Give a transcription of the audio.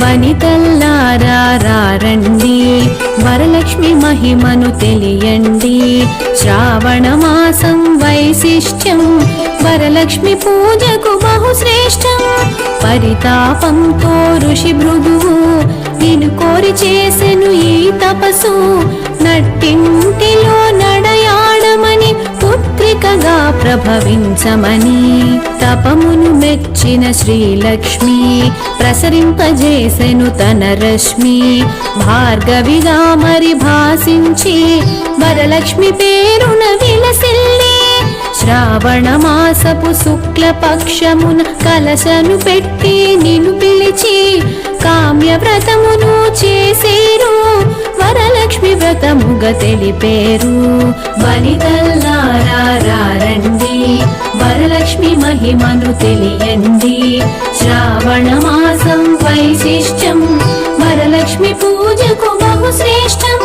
వనితల్లారండి వరలక్ష్మి మహిమను తెలియండి. శ్రావణ మాసం వైశిష్ట్యం వరలక్ష్మి పూజకు బహుశ్రేష్టం. పరితాపంతో ఋషి భృగువు నేను కోరి చేసెను ఈ తపసు నట్టింటిలో నడయాడమని పుత్రికగా ప్రభవించమని తపమును తెచ్చిన శ్రీలక్ష్మి ప్రసరింపజేసెను తన రశ్మి భార్గవిగా మరి భాసించి వరలక్ష్మి పేరున విలసిల్లి శ్రావణ మాసపు శుక్ల పక్షమున కలశను పెట్టి నిన్ను పిలిచి కామ్య వ్రతమును చేసేరు. వరలక్ష్మి వ్రతముగా తెలిపేరు. వనితల్లారండి లక్ష్మి మహిమను తెలియండి శ్రావణ మాసం వైశిష్టం వరలక్ష్మి పూజకు బహు శ్రేష్టం